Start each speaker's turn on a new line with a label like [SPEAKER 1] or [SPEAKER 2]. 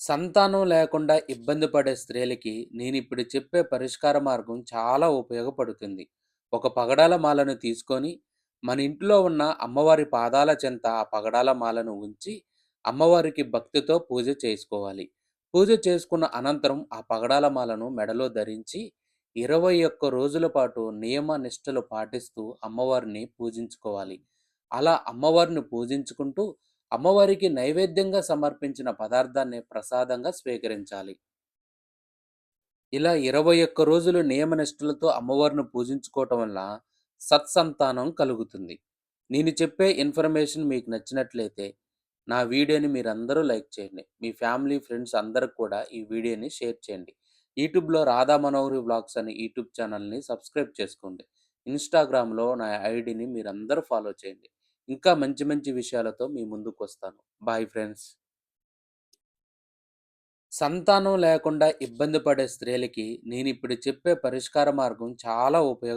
[SPEAKER 1] సంతానం లేకుండా ఇబ్బంది పడే స్త్రీలకి నేను ఇప్పుడు చెప్పే పరిష్కార మార్గం చాలా ఉపయోగపడుతుంది. ఒక పగడాల మాలను తీసుకొని, మన ఇంట్లో ఉన్న అమ్మవారి పాదాల చెంత ఆ పగడాల మాలను ఉంచి, అమ్మవారికి భక్తితో పూజ చేసుకోవాలి. పూజ చేసుకున్న అనంతరం ఆ పగడాల మాలను మెడలో ధరించి, 21 రోజుల పాటు నియమ నిష్టలు పాటిస్తూ అమ్మవారిని పూజించుకోవాలి. అలా అమ్మవారిని పూజించుకుంటూ, అమ్మవారికి నైవేద్యంగా సమర్పించిన పదార్థాన్ని ప్రసాదంగా స్వీకరించాలి. ఇలా 21 రోజులు నియమనిష్టలతో అమ్మవారిని పూజించుకోవటం వల్ల సత్సంతానం కలుగుతుంది. నేను చెప్పే ఇన్ఫర్మేషన్ మీకు నచ్చినట్లయితే, నా వీడియోని మీరందరూ లైక్ చేయండి. మీ ఫ్యామిలీ, ఫ్రెండ్స్ అందరికి కూడా ఈ వీడియోని షేర్ చేయండి. యూట్యూబ్‌లో రాధా మనోహరి వ్లాగ్స్ అనే యూట్యూబ్ ఛానల్‌ని సబ్స్క్రైబ్ చేసుకోండి. ఇన్‌స్టాగ్రామ్‌లో నా ఐడిని మీరందరూ ఫాలో చేయండి. ఇంకా మంచి మంచి విషయాలతో మీ ముందుకు వస్తాను బాయ్ ఫ్రెండ్స్. సంతానం లేకుండా ఇబ్బంది పడే స్త్రీలకి నేను ఇప్పుడు చెప్పే పరిష్కార మార్గం చాలా ఉపయోగ